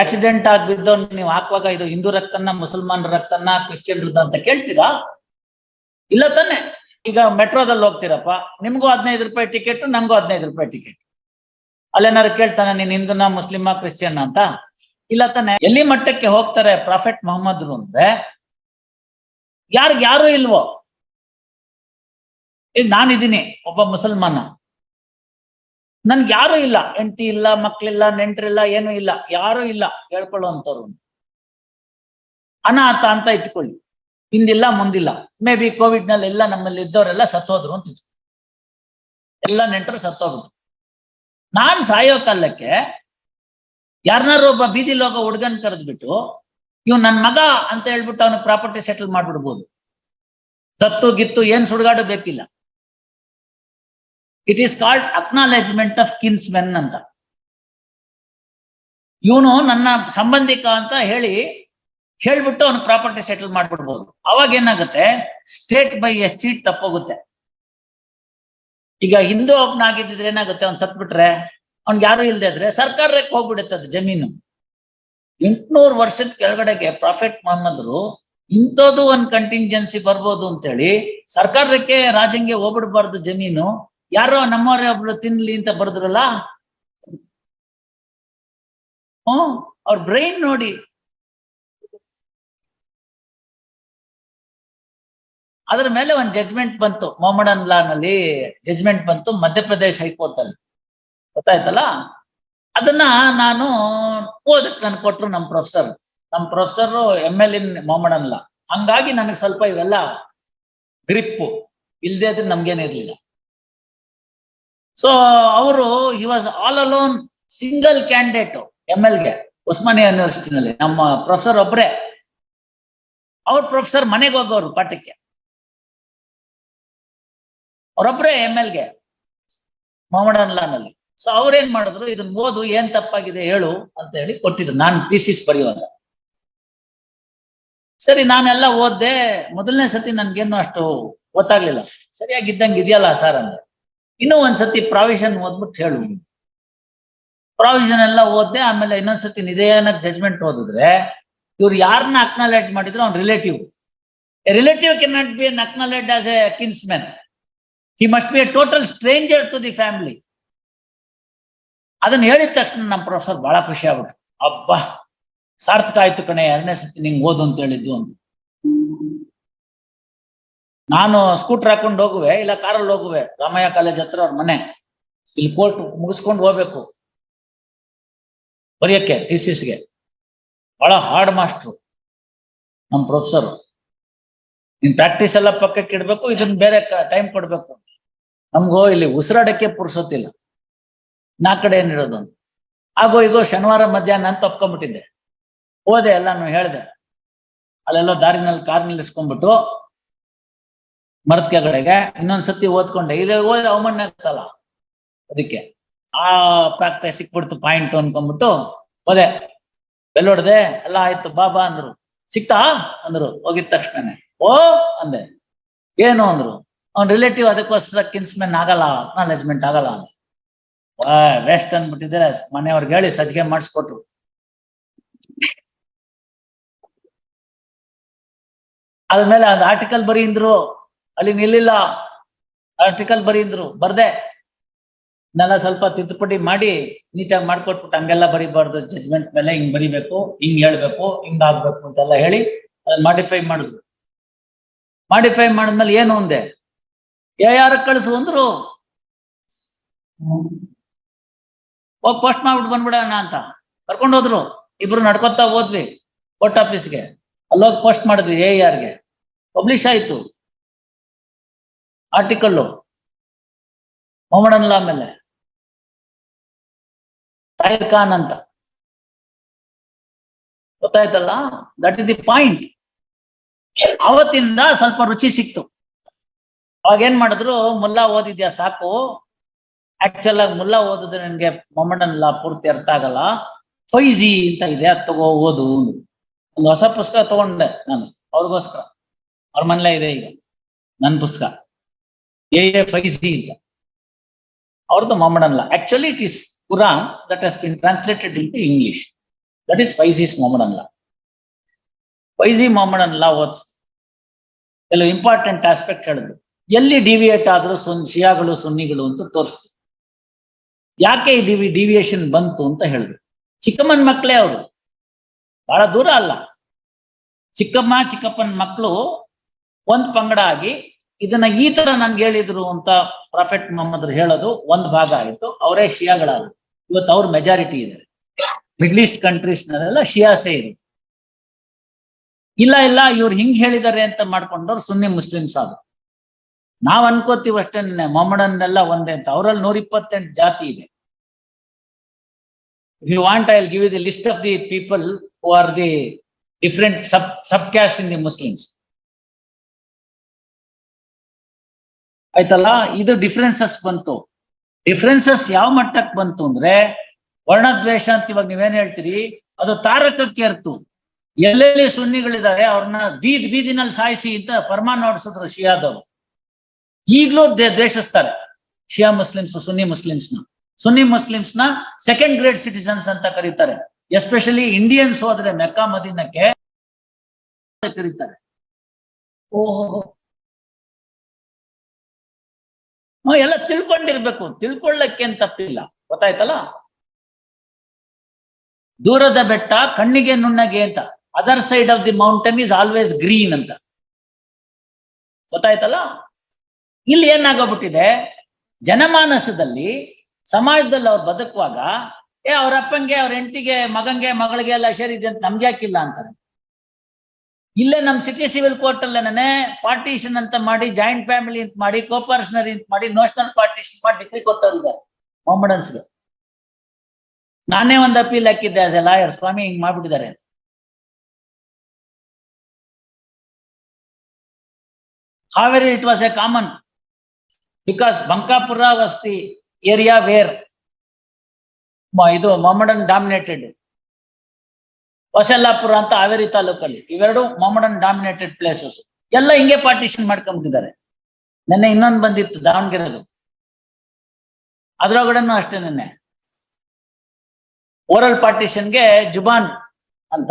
Accident ಆಗಿ ಬಿದ್ದವ್ ನೀವು ಹಾಕುವಾಗ ಇದು ಹಿಂದೂ ರಕ್ತನ, ಮುಸಲ್ಮಾನ್ ರಕ್ತನ, ಕ್ರಿಶ್ಚಿಯನ್ ರದ್ದು ಅಂತ ಕೇಳ್ತೀರಾ? ಇಲ್ಲ ತಾನೆ. ಈಗ ಮೆಟ್ರೋದಲ್ಲಿ ಹೋಗ್ತೀರಪ್ಪ. ನಿಮ್ಗೂ ಹದಿನೈದು ರೂಪಾಯಿ ಟಿಕೆಟ್ ನಂಗೂ ಹದಿನೈದು ರೂಪಾಯಿ ಟಿಕೆಟ್ ಅಲ್ಲೇನಾರು ಕೇಳ್ತಾನೆ, ನೀನ್ ಹಿಂದೂನ, ಮುಸ್ಲಿಮ, ಕ್ರಿಶ್ಚಿಯನ್ ಅಂತ? ಇಲ್ಲ ತಾನೆ. ಎಲ್ಲಿ ಮಟ್ಟಕ್ಕೆ ಹೋಗ್ತಾರೆ ಪ್ರಾಫೆಟ್ ಮೊಹಮ್ಮದ್ ಅಂದ್ರೆ? ಯಾರಿಗ ಯಾರು ಇಲ್ವೋ? ಈಗ ನಾನಿದ್ದೀನಿ, ಒಬ್ಬ ಮುಸಲ್ಮಾನ. ನನ್ಗೆ ಯಾರು ಇಲ್ಲ. ಹೆಂಡತಿ ಇಲ್ಲ, ಮಕ್ಳಿಲ್ಲ, ನೆಂಟ್ರಿಲ್ಲ, ಏನು ಇಲ್ಲ. ಯಾರು ಇಲ್ಲ ಹೇಳ್ಕೊಳ್ಳುವಂಥವ್ರು. ಅನಾಥ ಅಂತ ಇಟ್ಕೊಳ್ಳಿ. ಹಿಂದಿಲ್ಲ, ಮುಂದಿಲ್ಲ. ಮೇ ಬಿ ಕೋವಿಡ್ನಲ್ಲಿ ಎಲ್ಲ ನಮ್ಮಲ್ಲಿ ಇದ್ದವರೆಲ್ಲ ಸತ್ತೋದ್ರು ಅಂತ ಇತ್ತು ಎಲ್ಲ ನೆಂಟರು ಸತ್ತೋಗ್ಬಿಟ್ರು ನಾನ್ ಸಾಯೋ ಕಾಲಕ್ಕೆ ಯಾರನ್ನಾರು ಒಬ್ಬ ಬೀದಿ ಹೋಗೋ ಹುಡ್ಗನ್ ಕರೆದ್ಬಿಟ್ಟು ಇವ್ ನನ್ ಮಗ ಅಂತ ಹೇಳ್ಬಿಟ್ಟು ಅವನ ಪ್ರಾಪರ್ಟಿ ಸೆಟಲ್ ಮಾಡ್ಬಿಡ್ಬೋದು. ದತ್ತು ಗಿತ್ತು, ಏನ್ ಸುಡ್ಗಾಡು ಬೇಕಿಲ್ಲ. It is called acknowledgement of kinsmen ಅಂತ. ಇವನು ನನ್ನ ಸಂಬಂಧಿಕ ಅಂತ ಹೇಳಿ ಹೇಳ್ಬಿಟ್ಟು ಅವನು ಪ್ರಾಪರ್ಟಿ ಸೆಟಲ್ ಮಾಡ್ಬಿಡ್ಬೋದು. ಅವಾಗ ಏನಾಗುತ್ತೆ? ಸ್ಟೇಟ್ ಬೈ ಎಸ್ಟೀಟ್ ತಪ್ಪೋಗುತ್ತೆ. ಈಗ ಹಿಂದೂ ಒಬ್ನಾಗಿದ್ದಿದ್ರೆ ಏನಾಗುತ್ತೆ? ಅವ್ನು ಸತ್ಬಿಟ್ರೆ, ಅವ್ನ್ಗೆ ಯಾರು ಇಲ್ದೇ ಇದ್ರೆ ಸರ್ಕಾರಕ್ಕೆ ಹೋಗ್ಬಿಡುತ್ತೆ ಅದು ಜಮೀನು. ಎಂಟ್ನೂರು ವರ್ಷದ ಕೆಳಗಡೆಗೆ ಪ್ರಾಫಿಟ್ ಮೊಹಮ್ಮದ್ರು ಇಂಥದ್ದು ಒಂದ್ ಕಂಟಿಂಜೆನ್ಸಿ ಬರ್ಬೋದು ಅಂತೇಳಿ ಸರ್ಕಾರಕ್ಕೆ ರಾಜಂಗೆ ಹೋಗ್ಬಿಡ್ಬಾರ್ದು ಜಮೀನು. ಯಾರೋ ನಮ್ಮವರೇ ಒಬ್ರು ತಿನ್ಲಿ ಅಂತ ಬರೆದ್ರಲ್ಲ? ಹ್ಮ್ ಅವ್ರ ಬ್ರೈನ್ ನೋಡಿ. ಅದ್ರ ಮೇಲೆ ಒಂದ್ ಜಜ್ಮೆಂಟ್ ಬಂತು. ಮೊಹಮ್ಮಡನ್ ಲಾ ನಲ್ಲಿ ಜಜ್ಮೆಂಟ್ ಬಂತು, ಮಧ್ಯಪ್ರದೇಶ್ ಹೈಕೋರ್ಟ್ ಅಲ್ಲಿ ಗೊತ್ತಾಯ್ತಲ್ಲ? ಅದನ್ನ ನಾನು ಓದಕ್ ನನ್ ಕೊಟ್ರು ನಮ್ ಪ್ರೊಫೆಸರ್. ನಮ್ professor M L in law ಹಂಗಾಗಿ ನನಗೆ ಸ್ವಲ್ಪ ಇವೆಲ್ಲ ಗ್ರಿಪ್ಪು ಇಲ್ದೇ ಇದ್ರೆ ನಮ್ಗೇನಿರ್ಲಿಲ್ಲ ಸೊ ಅವರು he was all alone single candidate M ಗೆ ಉಸ್ಮಾನಿಯಾ ಯೂನಿವರ್ಸಿಟಿನಲ್ಲಿ ನಮ್ಮ ಪ್ರೊಫೆಸರ್ ಒಬ್ರೇ. ಅವ್ರ ಪ್ರೊಫೆಸರ್ ಮನೆಗೆ ಹೋಗೋರು ಪಾಠಕ್ಕೆ ಅವರೊಬ್ಬರೇ ಎಂ ಎಲ್ಗೆ ಮೊಹಮ್ಮಡನ್ ಲಾನಲ್ಲಿ ಸೊ ಅವ್ರೇನ್ ಮಾಡಿದ್ರು ಇದನ್ನ ಓದು ಏನ್ ತಪ್ಪಾಗಿದೆ ಹೇಳು ಅಂತ ಹೇಳಿ ಕೊಟ್ಟಿದ್ರು. ನಾನು ಥೀಸಿಸ್ ಬರೆಯುವಾಗ. ಸರಿ, ನಾನೆಲ್ಲ ಓದ್ದೆ. ಮೊದಲನೇ ಸತಿ ನನ್ಗೇನು ಅಷ್ಟು ಗೊತ್ತಾಗ್ಲಿಲ್ಲ. ಸರಿಯಾಗಿದ್ದಂಗೆ ಇದೆಯಲ್ಲ ಸರ್ ಅಂದೆ. ಇನ್ನೂ ಒಂದ್ಸತಿ ಪ್ರಾವಿಷನ್ ಓದ್ಬಿಟ್ಟು ಹೇಳು. ಪ್ರಾವಿಷನ್ ಎಲ್ಲ ಓದ್ದೆ, ಆಮೇಲೆ ಇನ್ನೊಂದ್ಸತಿ ನಿಧೇಯನ ಜಜ್ಮೆಂಟ್ ಓದಿದ್ರೆ, ಇವ್ರು ಯಾರನ್ನ ಅಕ್ನಾಲೇಜ್ ಮಾಡಿದ್ರು? ಅವ್ನ relative a relative can not be unacknowledged as a kinsman he must be a total stranger to the family ಅದನ್ನ ಹೇಳಿದ ತಕ್ಷಣ ನಮ್ಮ ಪ್ರೊಫೆಸರ್ ಬಹಳ ಖುಷಿ ಆಗ್ಬಿಟ್ರು. ಅಬ್ಬಾ, ಸಾರ್ಥಕ ಆಯ್ತು ಕಣೆ, ಎರಡನೇ ಸತಿ ನಿಂಗೆ ಓದು ಅಂತ ಹೇಳಿದ್ದು ಅಂತ ನಾನು ಸ್ಕೂಟರ್ ಹಾಕೊಂಡು ಹೋಗುವೆ, ಇಲ್ಲ ಕಾರಲ್ಲಿ ಹೋಗುವೆ, ರಾಮಯ್ಯ ಕಾಲೇಜ್ ಹತ್ರ ಅವ್ರ ಮನೆ. ಇಲ್ಲಿ ಕೋರ್ಟ್ ಮುಗಿಸ್ಕೊಂಡು ಹೋಗ್ಬೇಕು. ಬರೆಯಕ್ಕೆ ಥೀಸಿಸ್ಗೆ ಬಹಳ ಹಾರ್ಡ್ ಮಾಸ್ಟ್ರು ನಮ್ಮ ಪ್ರೊಫೆಸರ್ ನೀನ್ ಪ್ರಾಕ್ಟೀಸ್ ಎಲ್ಲ ಪಕ್ಕಕ್ಕೆ ಇಡ್ಬೇಕು ಇದನ್ನ ಬೇರೆ ಟೈಮ್ ಕೊಡ್ಬೇಕು. ನಮಗೋ ಇಲ್ಲಿ ಉಸಿರಾಡಕ್ಕೆ ಪುರ್ಸೋತಿಲ್ಲ ನಾ ಕಡೆ ಏನಿರೋದು ಅಂತ. ಆಗೋ, ಈಗೋ ಶನಿವಾರ ಮಧ್ಯಾಹ್ನ ಅಂತ ತಪ್ಕೊಂಡ್ಬಿಟ್ಟಿದ್ದೆ ಹೋದೆ ಎಲ್ಲಾನು ಹೇಳ್ದೆ. ಅಲ್ಲೆಲ್ಲ ದಾರಿನಲ್ಲಿ ಕಾರ್ ನಿಲ್ಲಿಸ್ಕೊಂಡ್ಬಿಟ್ಟು ಮರದ ಕೆಳಗಡೆಗೆ ಇನ್ನೊಂದ್ಸತಿ ಓದ್ಕೊಂಡೆ. ಇಲ್ಲಿ ಹೋದ್ರೆ ಅವಮಾನ ಆಗ್ತಲ್ಲ ಅದಕ್ಕೆ. ಆ ಪ್ರಾಕ್ಟೀಸ್ ಸಿಕ್ಬಿಡ್ತು ಪಾಯಿಂಟ್ ಅನ್ಕೊಂಡ್ಬಿಟ್ಟು ಹೋದೆ. ಬೆಲ್ ಹೊಡೆದೆ ಎಲ್ಲ ಆಯ್ತು ಬಾಬಾ ಅಂದ್ರು. ಸಿಕ್ತಾ? ಅಂದ್ರು. ಹೋಗಿದ ತಕ್ಷಣನೆ. ಓ, ಅಂದೆ. ಏನು? ಅಂದ್ರು. ಅವ್ನ ರಿಲೇಟಿವ್ ಅದಕ್ಕೋಸ್ಕರ ಕಿನ್ಸ್ಮೆನ್ ಆಗಲ್ಲ ಅಕ್ನಾಲೆಜ್ಮೆಂಟ್ ಆಗಲ್ಲ. ವೆಸ್ಟ್ ಅಂದ್ಬಿಟ್ಟಿದ್ರೆ ಮನೆಯವ್ರಿಗೆ ಹೇಳಿ, ಸಜ್ಜಿಗೆ ಮಾಡಿಸ್ಕೊಟ್ರು. ಅದ್ಮೇಲೆ ಅದ್ ಆರ್ಟಿಕಲ್ ಬರೀಂದ್ರು ಅಲ್ಲಿ ನಿಲ್ಲಿಲ್ಲ. ಆರ್ಟಿಕಲ್ ಬರೀಂದ್ರು. ಬರ್ದೆ. ನೆಲ ಸ್ವಲ್ಪ ತಿದ್ದುಪಡಿ ಮಾಡಿ, ನೀಟಾಗಿ ಮಾಡ್ಕೊಟ್ಬಿಟ್ಟು ಹಂಗೆಲ್ಲ ಬರೀಬಾರ್ದು. ಜಜ್ಮೆಂಟ್ ಮೇಲೆ ಹಿಂಗ್ ಬರಿಬೇಕು, ಹಿಂಗ್ ಹೇಳ್ಬೇಕು, ಹಿಂಗ್ ಆಗ್ಬೇಕು ಅಂತೆಲ್ಲ ಹೇಳಿ ಅದನ್ನ ಮಾಡಿಫೈ ಮಾಡಿದ್ರು. ಮಾಡಿಫೈ ಮಾಡಿದ್ಮೇಲೆ ಏನು ಅಂದೆ? ಯಾರ ಕಳಿಸು ಅಂದ್ರು? ಹೋಗಿ ಪೋಸ್ಟ್ ಮಾಡ್ಬಿಟ್ಟು ಬಂದ್ಬಿಡೋಣ ಅಂತ. ಕರ್ಕೊಂಡು ಹೋದ್ರು. ಇಬ್ರು ನಡ್ಕೊತಾ ಹೋದ್ವಿ. ಕೋರ್ಟ್ ಆಫೀಸ್ಗೆ ಅಲ್ಲೋಗಿ ಪೋಸ್ಟ್ ಮಾಡಿದ್ವಿ ಎ ಆರ್ಗೆ ಪಬ್ಲಿಷ್ ಆಯ್ತು. ಆರ್ಟಿಕಲ್ಲು ಮೊಹಮ್ಮಡನ್ ಲಾ ಮೇಲೆ. ತಾಹಿರ್ ಖಾನ್ ಅಂತ. ಗೊತ್ತಾಯ್ತಲ್ಲ? ದಟ್ ಇಸ್ ದಿ ಪಾಯಿಂಟ್ ಅವತ್ತಿಂದ ಸ್ವಲ್ಪ ರುಚಿ ಸಿಕ್ತು. ಅವಾಗ ಏನ್ ಮಾಡಿದ್ರು? ಮುಲ್ಲಾ ಓದಿದ್ಯಾ ಸಾಕು? ಆಕ್ಚುಲ್ ಆಗಿ ಮುಲ್ಲಾ ಓದಿದ್ರೆ ನನ್ಗೆ ಮೊಹಮ್ಮಡನ್ ಲಾ ಪೂರ್ತಿ ಅರ್ಥ ಆಗಲ್ಲ. ಫೈಜಿ ಅಂತ ಇದೆ, ಅದು ತಗೋ, ಓದು ಒಂದು ಹೊಸ ಪುಸ್ತಕ ತಗೊಂಡೆ ನಾನು. ಅವ್ರಿಗೋಸ್ಕರ. ಅವ್ರ ಮನೇಲೆ ಇದೆ ಈಗ. ನನ್ನ ಪುಸ್ತಕ. ಎ ಎ ಫೈಜಿ ಇಲ್ಲ ಅವ್ರದ್ದು Mohammedan law actually it is Quran that has been translated into English that is Fyzee's Mohammedan law Fyzee Mohammedan law ಓದ್ಸ್ ಕೆಲವು ಇಂಪಾರ್ಟೆಂಟ್ ಆಸ್ಪೆಕ್ಟ್ ಹೇಳಿದ್ರು. ಎಲ್ಲಿ ಡಿವಿಯೇಟ್ ಆದ್ರೂ ಸುನ್, ಶಿಯಾಗಳು, ಸುನ್ನಿಗಳು ಅಂತ ತೋರಿಸ್ತು. ಯಾಕೆ ಈ ಡಿವಿ ಡಿವಿಯೇಷನ್ ಬಂತು ಅಂತ ಹೇಳಿದ್ರು. ಚಿಕ್ಕಮ್ಮನ ಮಕ್ಕಳೇ ಅವರು. ಬಹಳ ದೂರ ಅಲ್ಲ. ಚಿಕ್ಕಮ್ಮ, ಚಿಕ್ಕಪ್ಪನ ಮಕ್ಕಳು ಒಂದು ಪಂಗಡ ಆಗಿ ಇದನ್ನ ಈ ತರ ನನ್ಗೆ ಹೇಳಿದ್ರು ಅಂತ ಪ್ರಾಫೆಟ್ ಮೊಹಮ್ಮದ್ ಹೇಳೋದು ಒಂದ್ ಭಾಗ ಆಯ್ತು. ಅವರೇ ಶಿಯಾಗಳಾದ್ರು. ಇವತ್ತು ಅವ್ರ ಮೆಜಾರಿಟಿ ಇದೆ ಮಿಡ್ಲ್ ಈಸ್ಟ್ ಕಂಟ್ರೀಸ್ ನಲ್ಲೆಲ್ಲ ಶಿಯಾಸೆ ಇದೆ ಇಲ್ಲ ಇಲ್ಲ, ಇವ್ರು ಹಿಂಗ್ ಹೇಳಿದ್ದಾರೆ ಅಂತ ಮಾಡ್ಕೊಂಡವ್ರು ಸುನ್ನಿ ಮುಸ್ಲಿಮ್ಸ್ ಆದ್ರು. ನಾವ್ ಅನ್ಕೋತೀವಿ ಅಷ್ಟೇ ಮೊಹಮ್ಮಡನ್ನೆಲ್ಲ ಒಂದೇ ಅಂತ. ಅವರಲ್ಲಿ ನೂರ ಇಪ್ಪತ್ತೆಂಟು ಜಾತಿ ಇದೆ. If you want I give the list of the people who are the different sub sub caste in the Muslims ಆಯ್ತಲ್ಲ? ಇದು ಡಿಫ್ರೆನ್ಸಸ್ ಬಂತು. ಡಿಫ್ರೆನ್ಸಸ್ ಯಾವ ಮಟ್ಟಕ್ಕೆ ಬಂತು ಅಂದ್ರೆ, ವರ್ಣದ್ವೇಷ ಅಂತ ಇವಾಗ ನೀವೇನ್ ಹೇಳ್ತೀರಿ, ಅದು ತಾರಕಕ್ಕೆ ಅರ್ತು ಎಲ್ಲೆಲ್ಲಿ ಸುನ್ನಿಗಳಿದ್ದಾರೆ ಅವ್ರನ್ನ ಬೀದ್ ಬೀದಿನಲ್ಲಿ ಸಾಯಿಸಿ ಅಂತ ಫರ್ಮಾನ್ ಹೊಡಿಸಿದ್ರು ಶಿಯಾದವರು. ಈಗ್ಲೂ ದ್ವೇ- ದ್ವೇಷಿಸ್ತಾರೆ. ಶಿಯಾ ಮುಸ್ಲಿಮ್ಸ್, ಸುನ್ನಿ ಮುಸ್ಲಿಮ್ಸ್ನ. ಸುನ್ನಿ ಮುಸ್ಲಿಮ್ಸ್ನ ಸೆಕೆಂಡ್ ಗ್ರೇಡ್ ಸಿಟಿಸನ್ಸ್ ಅಂತ ಕರೀತಾರೆ. ಎಸ್ಪೆಷಲಿ ಇಂಡಿಯನ್ಸ್ ಹೋದ್ರೆ ಮೆಕ್ಕಾ ಮದೀನಕ್ಕೆ ಕರೀತಾರೆ. ಓಹೋ ಎಲ್ಲ ತಿಳ್ಕೊಂಡಿರ್ಬೇಕು. ತಿಳ್ಕೊಳ್ಳಕ್ಕೆ ಏನ್ ತಪ್ಪಿಲ್ಲ. ಗೊತ್ತಾಯ್ತಲ್ಲ? ದೂರದ ಬೆಟ್ಟ, ಕಣ್ಣಿಗೆ ನುಣ್ಣಗೆ ಅಂತ. Other side of the mountain is always green ಅಂತ. ಗೊತ್ತಾಯ್ತಲ್ಲ? ಇಲ್ಲಿ ಏನಾಗೋಗ್ಬಿಟ್ಟಿದೆ? ಜನಮಾನಸದಲ್ಲಿ ಸಮಾಜದಲ್ಲಿ ಅವ್ರು ಬದುಕುವಾಗ, ಏ, ಅವ್ರ ಅಪ್ಪಂಗೆ, ಅವ್ರ ಹೆಂಡತಿಗೆ, ಮಗಂಗೆ, ಮಗಳಿಗೆ ಎಲ್ಲ ಸೇರಿದೆ ಅಂತ ನಮ್ಗೆ ಯಾಕಿಲ್ಲ ಅಂತಾರೆ. ಇಲ್ಲೇ, ನಮ್ ಸಿಟಿ ಸಿವಿಲ್ ಕೋರ್ಟ್ ಅಲ್ಲೇನೆ ಪಾರ್ಟಿಷನ್ ಅಂತ ಮಾಡಿ ಜಾಯಿಂಟ್ ಫ್ಯಾಮಿಲಿ ಅಂತ ಮಾಡಿ ಕೋಪರ್ಷನರಿ ಅಂತ ಮಾಡಿ ನ್ಯಾಷನಲ್ ಪಾರ್ಟಿಷನ್ ಮಾಡಿ ಡಿಗ್ರಿ ಕೊಟ್ಟವ್ರಿದ್ದಾರೆ ಮೊಹಮ್ಮಡನ್ಸ್ಗೆ ನಾನೇ ಒಂದು ಅಪೀಲ್ ಹಾಕಿದ್ದೆ ಆಸ್ ಎ ಲಾಯರ್ ಸ್ವಾಮಿ, ಹಿಂಗ್ ಮಾಡ್ಬಿಟ್ಟಿದ್ದಾರೆ. Haveri it was a common because Bankapura ವಸ್ತಿ area where ಇದು ಮೊಹಮ್ಮಡನ್ ಡಾಮಿನೇಟೆಡ್ ಹೊಸಲ್ಲಾಪುರ ಅಂತ ಹಾವೇರಿ ತಾಲೂಕಲ್ಲಿ ಇವೆರಡು ಮೊಮಡನ್ ಡಾಮಿನೇಟೆಡ್ ಪ್ಲೇಸಸ್ ಎಲ್ಲ ಹಿಂಗೆ ಪಾರ್ಟಿಷನ್ ಮಾಡ್ಕೊಂಡ್ಬಿಟ್ಟಿದ್ದಾರೆ ನೆನ್ನೆ ಇನ್ನೊಂದು ಬಂದಿತ್ತು ದಾವಣಗೆರೆದು. ಅದ್ರೊಳಗಡೆನೂ ಅಷ್ಟೇ ನೆನ್ನೆ. ಓರಲ್ ಪಾರ್ಟಿಷನ್ಗೆ ಜುಬಾನ್ ಅಂತ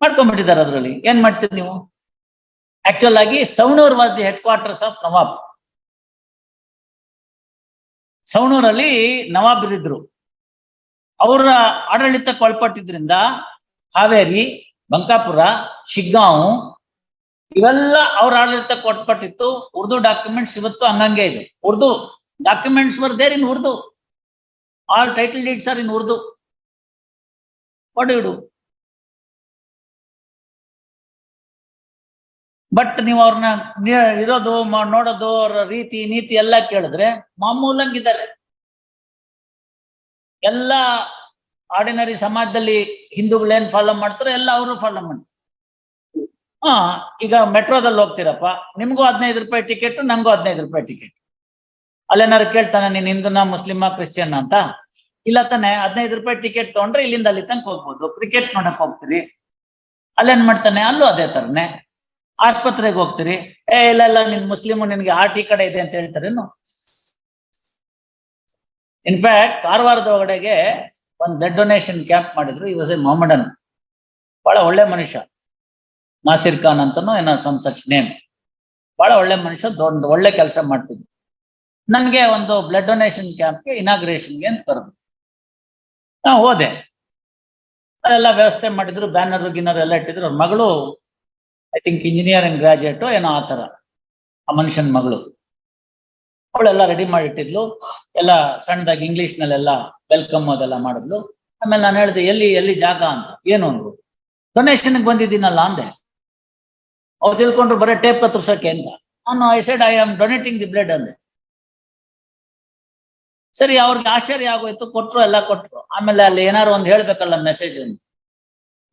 ಮಾಡ್ಕೊಂಡ್ಬಿಟ್ಟಿದ್ದಾರೆ ಅದರಲ್ಲಿ. ಏನ್ ಮಾಡ್ತೀರಿ ನೀವು? ಆಕ್ಚುಲ್ ಆಗಿ Savanur was the headquarters of nawab ಸವಣೂರಲ್ಲಿ ನವಾಬರಿದ್ರು. ಅವರ ಆಡಳಿತಕ್ಕೆ ಒಳಪಟ್ಟಿದ್ರಿಂದ ಹಾವೇರಿ, ಬಂಕಾಪುರ, ಶಿಗ್ಗಾಂವ್ ಇವೆಲ್ಲ ಅವ್ರ ಆಡಳಿತಕ್ಕೆ ಒಳಪಟ್ಟಿತ್ತು ಉರ್ದು ಡಾಕ್ಯುಮೆಂಟ್ಸ್ ಇವತ್ತು ಹಂಗಂಗೆ ಇದೆ. Urdu documents were in Urdu. All title deeds are in Urdu. ಇಡು. ಬಟ್ ನೀವು ಅವ್ರನ್ನ ಇರೋದು ನೋಡೋದು, ಅವ್ರ ರೀತಿ, ನೀತಿ ಎಲ್ಲ ಕೇಳಿದ್ರೆ ಮಾಮೂಲಂಗಿದ್ದಾರೆ ಎಲ್ಲ ಆರ್ಡಿನರಿ ಸಮಾಜದಲ್ಲಿ ಹಿಂದೂಗಳು ಏನ್ ಫಾಲೋ ಮಾಡ್ತಾರೋ ಎಲ್ಲ ಅವರು ಫಾಲೋ ಮಾಡ್ತಾರೆ. ಹಾ, ಈಗ ಮೆಟ್ರೋದಲ್ಲಿ ಹೋಗ್ತೀರಪ್ಪ, ನಿಮ್ಗೂ ಹದಿನೈದು ರೂಪಾಯಿ ಟಿಕೆಟ್ ನಂಗೂ ಹದಿನೈದು ರೂಪಾಯಿ ಟಿಕೆಟ್ ಅಲ್ಲೇನಾರು ಕೇಳ್ತಾನೆ, ನೀನ್ ಹಿಂದೂನಾ, ಮುಸ್ಲಿಮಾ ಕ್ರಿಶ್ಚಿಯನ್ ಅಂತ? ಇಲ್ಲ ತಾನೆ, ಹದಿನೈದು ರೂಪಾಯಿ ಟಿಕೆಟ್ ತಗೊಂಡ್ರೆ ಇಲ್ಲಿಂದ ಅಲ್ಲಿ ತನಕ ಹೋಗ್ಬೋದು. ಕ್ರಿಕೆಟ್ ನೋಡಕ್ ಹೋಗ್ತೀರಿ. ಅಲ್ಲೇನ್ ಮಾಡ್ತಾನೆ, ಅಲ್ಲೂ ಅದೇ ತರನೇ. ಆಸ್ಪತ್ರೆಗೆ ಹೋಗ್ತೀರಿ. ಏ, ಇಲ್ಲ ಇಲ್ಲ, ನಿನ್ ಮುಸ್ಲಿಮ್ ನಿನ್ಗೆ ಆರ್ ಟಿ ಕಡೆ ಇದೆ ಅಂತ ಹೇಳ್ತಾರೇನು? ಇನ್ಫ್ಯಾಕ್ಟ್ ಕಾರವಾರದ ಒಳಗಡೆಗೆ ಒಂದು ಬ್ಲಡ್ ಡೊನೇಷನ್ ಕ್ಯಾಂಪ್ ಮಾಡಿದ್ರು. ಈ ವಾಸ್ ಎ ಮೊಹಮ್ಮಡನ್ ಬಹಳ ಒಳ್ಳೆ ಮನುಷ್ಯ. ನಾಸಿರ್ ಖಾನ್ ಅಂತನೋ ಏನೋ ಸಮ್ ಸಚ್ ನೇಮ್ ಬಹಳ ಒಳ್ಳೆ ಮನುಷ್ಯ ದೊಡ್ಡ ಒಳ್ಳೆ ಕೆಲಸ ಮಾಡ್ತಿದ್ರು ನನಗೆ ಒಂದು ಬ್ಲಡ್ ಡೊನೇಷನ್ ಕ್ಯಾಂಪ್ಗೆ ಇನಾಗ್ರೇಷನ್ಗೆ ಅಂತ ಕರೆದ್ರು. ನಾ ಹೋದೆ. ಅದೆಲ್ಲ ವ್ಯವಸ್ಥೆ ಮಾಡಿದ್ರು ಬ್ಯಾನರ್ ಗಿನ್ನರ್ ಎಲ್ಲ ಇಟ್ಟಿದ್ರು. ಅವ್ರ ಮಗಳು ಐ ಥಿಂಕ್ ಇಂಜಿನಿಯರಿಂಗ್ ಗ್ರಾಜುಯೇಟ್ ಏನೋ ಆ ತರ ಆ ಮನುಷ್ಯನ ಮಗಳು. ಅವಳೆಲ್ಲ ರೆಡಿ ಮಾಡಿಟ್ಟಿದ್ಲು. ಎಲ್ಲ ಸಣ್ಣದಾಗಿ ಇಂಗ್ಲಿಷ್ ನಲ್ಲೆಲ್ಲ ವೆಲ್ಕಮ್ ಅದೆಲ್ಲ ಮಾಡಿದ್ಲು. ಆಮೇಲೆ ನಾನು ಹೇಳಿದೆ, ಎಲ್ಲಿ ಎಲ್ಲಿ ಜಾಗ ಅಂತ? ಏನು? ಅಂದ್ರು. ಡೊನೇಷನ್ಗೆ ಬಂದಿದ್ದೀನಲ್ಲ ಅಂದೆ. ಅವ್ರು ತಿಳ್ಕೊಂಡ್ರು, ಬರೀ ಟೇಪ್ ಕತ್ತರ್ಸಕ್ಕೆ ಅಂತ. ನಾನು I said I am donating the blood ಅಂದೆ. ಸರಿ, ಅವ್ರಿಗೆ ಆಶ್ಚರ್ಯ ಆಗೋಯ್ತು. ಕೊಟ್ರು, ಎಲ್ಲ ಕೊಟ್ರು. ಆಮೇಲೆ ಅಲ್ಲಿ ಏನಾರು ಒಂದು ಹೇಳ್ಬೇಕಲ್ಲ ಮೆಸೇಜ್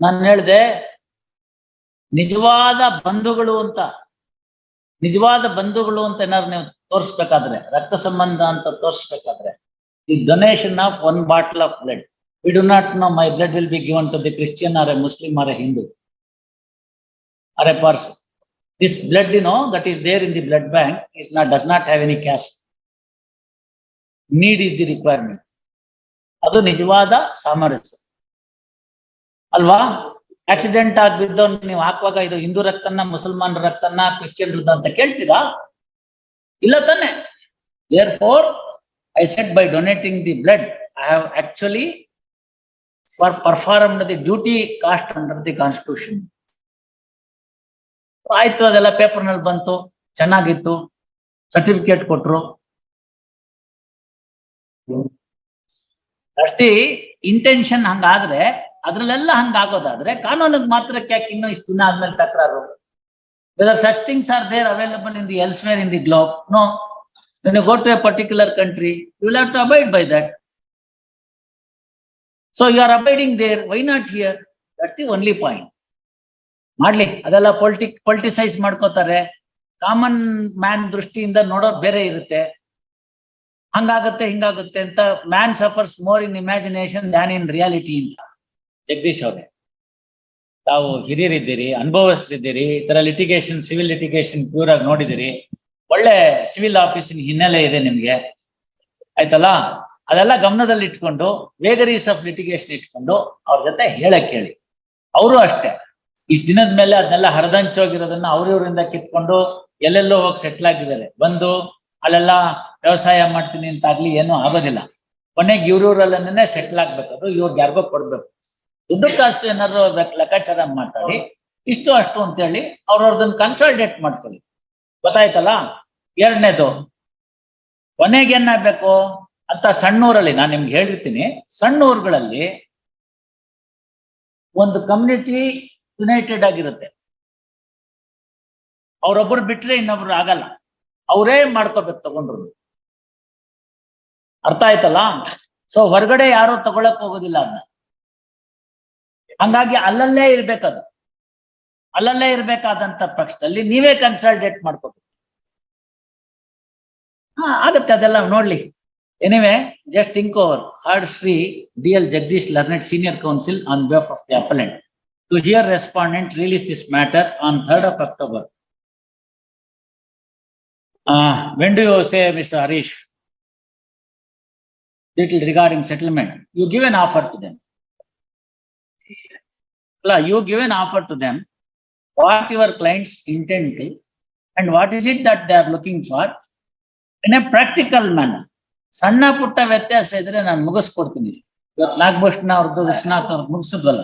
ನಾನು ಹೇಳಿದೆ, ನಿಜವಾದ ಬಂಧುಗಳು ಅಂತ. ನಿಜವಾದ ಬಂಧುಗಳು ಅಂತ ಏನಾದ್ರು ನೀವು ತೋರಿಸ್ಬೇಕಾದ್ರೆ, ರಕ್ತ ಸಂಬಂಧ ಅಂತ ತೋರಿಸ್ಬೇಕಾದ್ರೆ the donation of one bottle of blood we do not know my blood will be given to the Christian or a Muslim or a Hindu or a person this blood you know that is there in the blood bank is not does not have any cash need is the requirement ಅದು ನಿಜವಾದ ಸಾಮರಸ್ಯ. ಅಲ್ವಾ? Accident ಆಗಿ ನೀವು ಹಾಕುವಾಗ ಇದು ಹಿಂದೂ ರಕ್ತನ ಮುಸಲ್ಮಾನ್ ರಕ್ತನ Christian ಅಂತ ಕೇಳ್ತೀರಾ? ಇಲ್ಲ ತಾನೆ. Therefore I set by donating the blood I have actually for performed the duty cast under the constitution ಆಯ್ತು, ಅದೆಲ್ಲ ಪೇಪರ್ನಲ್ಲಿ ಬಂತು, ಚೆನ್ನಾಗಿತ್ತು ಸರ್ಟಿಫಿಕೇಟ್ ಕೊಟ್ರು. ಅಷ್ಟೇ ಇಂಟೆನ್ಷನ್ ಹಂಗಾದ್ರೆ ಅದ್ರಲ್ಲೆಲ್ಲ ಹಂಗಾಗೋದಾದ್ರೆ ಕಾನೂನಿಗೆ ಮಾತ್ರ ಕ್ಯಾಕ್ ಇನ್ನೂ ಇಷ್ಟು ದಿನ ಆದ್ಮೇಲೆ ತಕರಾರು? Whether such things are there available in the elsewhere in the globe no when you go to a particular country, you will have to abide by that. So, you are abiding there. Why not here? That's the ಮಾಡ್ಲಿ. ಅದೆಲ್ಲ politic politicise ಮಾಡ್ಕೋತಾರೆ. Common man ದೃಷ್ಟಿಯಿಂದ ನೋಡೋರ್ ಬೇರೆ ಇರುತ್ತೆ. ಹಂಗಾಗುತ್ತೆ, ಹಿಂಗಾಗುತ್ತೆ ಅಂತ man suffers more in imagination than in reality ಅಂತ ಜಗದೀಶ್ ಅವರೇ. ತಾವು ಹಿರಿಯರಿದ್ದೀರಿ, ಅನುಭವಸ್ಥರಿದ್ದೀರಿ, ಈ ತರ ಲಿಟಿಗೇಷನ್ ಸಿವಿಲ್ ಲಿಟಿಗೇಷನ್ ಪ್ಯೂರ್ ಆಗಿ ನೋಡಿದಿರಿ ಒಳ್ಳೆ ಸಿವಿಲ್ ಆಫೀಸಿನ ಹಿನ್ನೆಲೆ ಇದೆ ನಿಮ್ಗೆ. ಆಯ್ತಲ್ಲ? ಅದೆಲ್ಲ ಗಮನದಲ್ಲಿ ಇಟ್ಕೊಂಡು ವೇಗರೀಸ್ ಆಫ್ ಲಿಟಿಗೇಷನ್ ಇಟ್ಕೊಂಡು, ಅವ್ರ ಜೊತೆ ಹೇಳಕ್ ಹೇಳಿ. ಅವರು ಅಷ್ಟೇ. ಇಷ್ಟ ದಿನದ ಮೇಲೆ ಅದನ್ನೆಲ್ಲ ಹರಿದಂಚೋಗಿರೋದನ್ನ ಅವ್ರಿವ್ರಿಂದ ಕಿತ್ಕೊಂಡು, ಎಲ್ಲೆಲ್ಲೋ ಹೋಗಿ ಸೆಟ್ಲ್ ಆಗಿದ್ದಾರೆ. ಬಂದು, ಅಲ್ಲೆಲ್ಲ ವ್ಯವಸಾಯ ಮಾಡ್ತೀನಿ ಅಂತಾಗ್ಲಿ ಏನೂ ಆಗೋದಿಲ್ಲ. ಕೊನೆಗೆ ಇವ್ರೂರಲ್ಲೇ ಸೆಟ್ಲ್ ಅದು ಇವ್ರಿಗೆ ಯಾರಿಗೋ ಕೊಡ್ಬೇಕು. ದುಡ್ಡು ಕಾಸು ಏನಾದ್ರು ಲೆಕ್- ಲೆಕ್ಕಾಚಾರ ಮಾತಾಡಿ ಇಷ್ಟು ಅಷ್ಟು ಅಂತ ಹೇಳಿ ಅವ್ರವ್ರದನ್ನ ಕನ್ಸಲ್ಟೇಟ್ ಮಾಡ್ಕೊಳ್ಳಿ. ಗೊತ್ತಾಯ್ತಲ್ಲ? ಎರಡನೇದು, ಕೊನೆಗೆ ಅಂತ ಸಣ್ಣೂರಲ್ಲಿ ನಾನು ನಿಮ್ಗೆ ಹೇಳಿರ್ತೀನಿ. ಸಣ್ಣ ಊರುಗಳಲ್ಲಿ ಒಂದು ಕಮ್ಯುನಿಟಿ ಯುನೈಟೆಡ್ ಆಗಿರುತ್ತೆ. ಅವ್ರೊಬ್ರು ಬಿಟ್ರೆ ಇನ್ನೊಬ್ರು ಆಗಲ್ಲ. ಅವರೇ ಮಾಡ್ಕೋಬೇಕು ತಗೊಂಡ್ರು ಅರ್ಥ ಆಯ್ತಲ್ಲ? ಸೊ ಹೊರಗಡೆ ಯಾರು ತಗೊಳಕ್ ಹೋಗೋದಿಲ್ಲ ಅದನ್ನ ಹಂಗಾಗಿ ಅಲ್ಲಲ್ಲೇ ಇರ್ಬೇಕದು. ಅಲ್ಲಲ್ಲೇ ಇರಬೇಕಾದಂತ ಪಕ್ಷದಲ್ಲಿ ನೀವೇ ಕನ್ಸಲ್ಟೇಟ್ ಮಾಡ್ಕೋಬೇಕು. ಹಾ, ಆಗತ್ತೆ ಅದೆಲ್ಲ ನೋಡ್ಲಿ. Anyway just think over heard Shri D L Jagadish learned senior counsel on behalf of the appellant to hear respondent release this matter on third of October when do you say mister Harish little regarding settlement you give an offer to then ಅಲ್ಲ, you give an offer to them, what your clients intend to, and what is it that they are looking for in a practical manner. ಸಣ್ಣ ಪುಟ್ಟ ವ್ಯತ್ಯಾಸ ಇದ್ರೆ ನಾನು ಮುಗಿಸ್ಕೊಡ್ತೀನಿ. ಇವತ್ತು ನಾಗಭೂಷಣ ಅವ್ರದ್ದು ವಿಶ್ವನಾಥ್ ಅವ್ರದ್ದು ಮುಗಿಸಿದ್ವಲ್ಲ?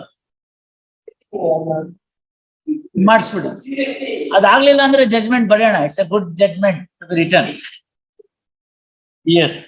ಮಾಡಿಸ್ಬಿಡು. ಅದಾಗ್ಲಿಲ್ಲ ಅಂದ್ರೆ ಜಜ್ಮೆಂಟ್ ಬರೆಯೋಣ. It's a good judgement return yes